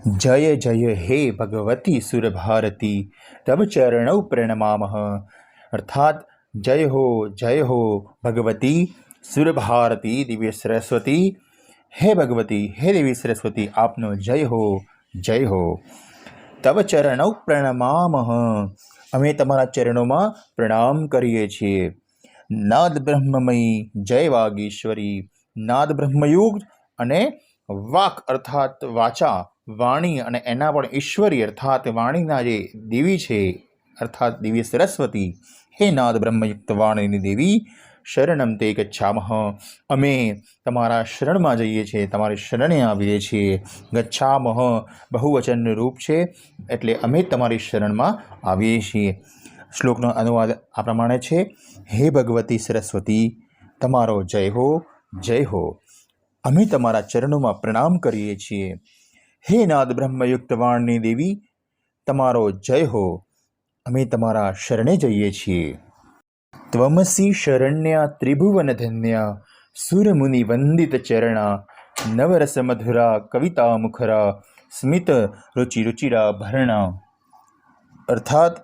જય જય હે ભગવતી સુરભારતી તબ ચરણૌ પ્રણમામઃ અર્થાત જય હો જય હો ભગવતી સુરભારતી દિવ્ય સરસ્વતી હે ભગવતી હે દેવી સરસ્વતી આપનો જય હો જય હો તવ ચરણૌ પ્રણમામઃ અમે તમારા ચરણોમાં પ્રણામ કરીએ છીએ। નાદ બ્રહ્મમયી, જય વાગીશ્વરી। નાદ બ્રહ્મયુગ અને વાક, અર્થાત વાચા વાણી અને એના પણ ઈશ્વરી અર્થાત વાણીના જે દેવી છે, અર્થાત દેવી સરસ્વતી, હે નાદ બ્રહ્મયુક્ત વાણીની દેવી, શરણમ તે ગચ્છામહ અમે તમારા શરણમાં જઈએ છીએ, તમારી શરણે આવીએ છીએ. ગચ્છામહ બહુવચનનું રૂપ છે, એટલે અમે તમારી શરણમાં આવીએ છીએ. શ્લોકનો અનુવાદ આ પ્રમાણે છે, હે ભગવતી સરસ્વતી, તમારો જય હો જય હો. અમે તમારા ચરણોમાં પ્રણામ કરીએ છીએ. હે નાદ બ્રહ્મયુક્ત વાણની દેવી, તમારો જય હો. અમે તમારા શરણે જઈએ છીએ. ત્વમસી શરણ્યા ત્રિભુવન ધન્યા, સુરમુનિ વંદિત ચરણા, નવરસ મધુરા કવિતા મુખરા, સ્મિત રુચિ રુચિરા ભરણા. અર્થાત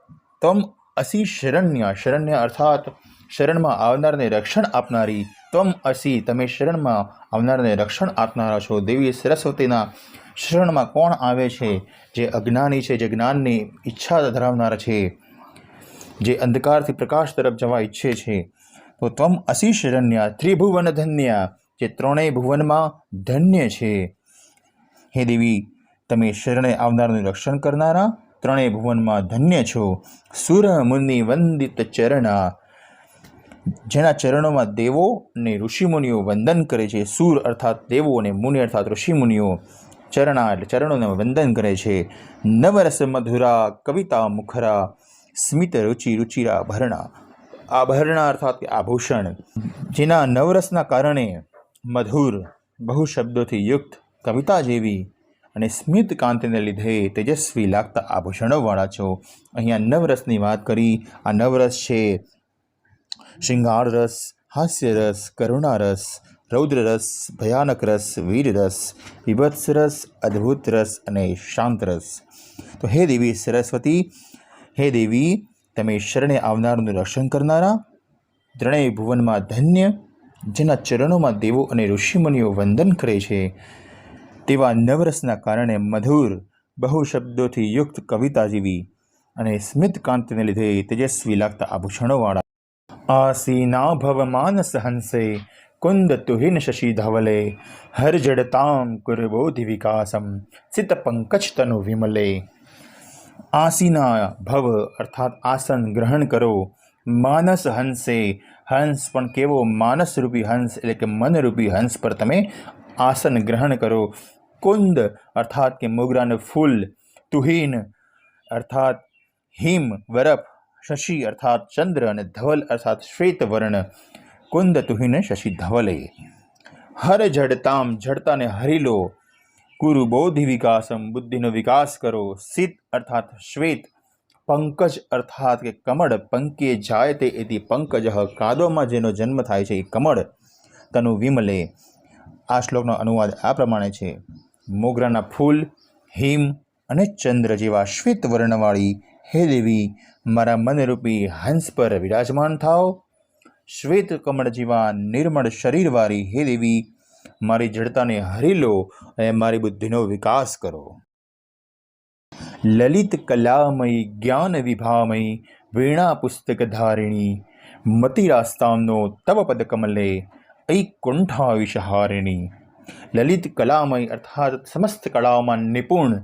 તમ અસી શરણ્યા, શરણ્ય અર્થાત, શરણમાં આવનારને રક્ષણ આપનારી તમ અસી તમે શરણમાં આવનારને રક્ષણ આપનારા છો. દેવી સરસ્વતીના શરણમાં કોણ આવે છે? જે અજ્ઞાની છે, જે જ્ઞાનની ઈચ્છા ધરાવનારા છે, જે અંધકારથી પ્રકાશ તરફ જવા ઈચ્છે છે. તો ત્વમ અસી શરણ્યા ત્રિભુવન ધન્યા, જે ત્રણેય ભુવનમાં ધન્ય છે. હે દેવી, તમે શરણે આવનારનું રક્ષણ કરનારા ત્રણેય ભુવનમાં ધન્ય છો. સુર મુનિ વંદિત ચરણા. જેના ચરણોમાં દેવો અને ઋષિમુનિઓ વંદન કરે છે. સુર અર્થાત દેવો અને મુનિ અર્થાત ઋષિમુનિઓ. ચરણા એટલે ચરણોને વંદન કરે છે. નવરસ મધુરા કવિતા મુખરા, સ્મિત રુચિ રુચિરા ભરણા. આભરણા અર્થાત આભૂષણ જેના નવરસના કારણે મધુર બહુ શબ્દોથી યુક્ત કવિતા જેવી અને સ્મિત કાંતિને લીધે તેજસ્વી લાગતા આભૂષણોવાળા છો. અહીંયા નવરસની વાત કરી. આ નવરસ છે શૃંગાર રસ હાસ્ય રસ કરુણા રસ રૌદ્ર રસ ભયાનક રસ વીર રસ વિભત્સ રસ અદ્ભુત રસ અને શાંત રસ. તો હે દેવી સરસ્વતી, હે દેવી, તમે શરણે આવનારનું રક્ષણ કરનારા, ત્રણેય ભુવનમાં ધન્ય, જેના ચરણોમાં દેવો અને ઋષિમુનિઓ વંદન કરે છે, તેવા નવરસના કારણે મધુર, બહુ શબ્દોથી યુક્ત કવિતા જેવી અને સ્મિત કાંતિને લીધે તેજસ્વી લાગતા આભૂષણોવાળા આસીના ભવ માનસ હંસે કુંદ તુહિન શશી ધવલે હર જડતામ કુરબોધિ વિકાસમ સિત પંકજ તનુ વિમલે આસીના ભવ અર્થાત આસન ગ્રહણ કરો માનસ હંસે હંસ પણ કેવો માનસરૂપી હંસ એટલે કે મનરૂપી હંસ પર તમે આસન ગ્રહણ કરો કુંદ અર્થાત કે મોગરાનું ફૂલ તુહીન અર્થાત હિમ બરફ શશી અર્થાત ચંદ્ર અને ધવલ અર્થાત શ્વેત વર્ણ કુંદ તુહિન શશી ધવલે, હર જડતામ જડતાને હરી લો, કુરુ બોધિ વિકાસમ બુદ્ધિનો વિકાસ કરો સિદ્ધ અર્થાત શ્વેત, પંકજ અર્થાત કે કમળ પંકે જાય તે એથી પંકજ કાદોમાં જેનો જન્મ થાય છે એ કમળ. તનુ વિમલે, આ શ્લોકનો અનુવાદ આ પ્રમાણે છે. મોગરાના ફૂલ, હિમ અને ચંદ્ર જેવા શ્વેત વર્ણવાળી હે દેવી, મારા મનરૂપી હંસ પર વિરાજમાન થાઓ શ્વેત કમળ જેવા નિર્મળ શરીરવાળી હે દેવી, મારી જડતાને હરી લો અને મારી બુદ્ધિનો વિકાસ કરો. લલિત કલામય, જ્ઞાન વિભામય, વીણા પુસ્તક ધારિણી, મતિરાસ્તામનો તવ પદ કમલે ઐ કુંઠા લલિત કલામય અર્થાત સમસ્ત કળાઓમાં નિપુણ,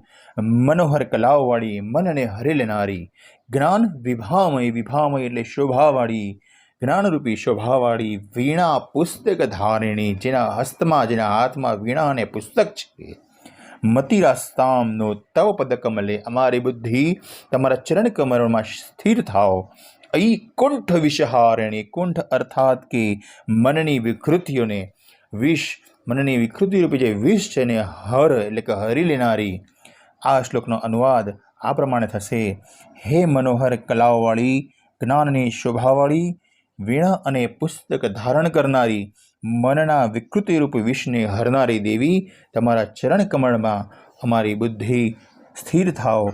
મનોહર કલાઓવાળી, મનને હરી લેનારી, જ્ઞાન વિભામય વિભામય એટલે શોભાવાળી જ્ઞાનરૂપી શોભાવાળી વીણા પુસ્તક ધારિણી જેના હસ્તમાં જેના હાથમાં વીણા અને પુસ્તક છે મતિરાસ્તામનો તવ પદ કમલે અમારી બુદ્ધિ તમારા ચરણ કમરમાં સ્થિર થાઓ ઐ કુંઠ વિષહારિણી કુંઠ અર્થાત કે મનની વિકૃતિઓને વિષ મનની વિકૃતિ રૂપે જે વિષ છે ને હર એટલે કે હરી લેનારી આ શ્લોકનો અનુવાદ આ પ્રમાણે થશે હે મનોહર કલાઓવાળી જ્ઞાનની શોભાવાળી વીણા અને પુસ્તક ધારણ કરનારી મનના વિકૃતિરૂપ વિષને હરનારી દેવી તમારા ચરણ કમળમાં અમારી બુદ્ધિ સ્થિર થાઓ.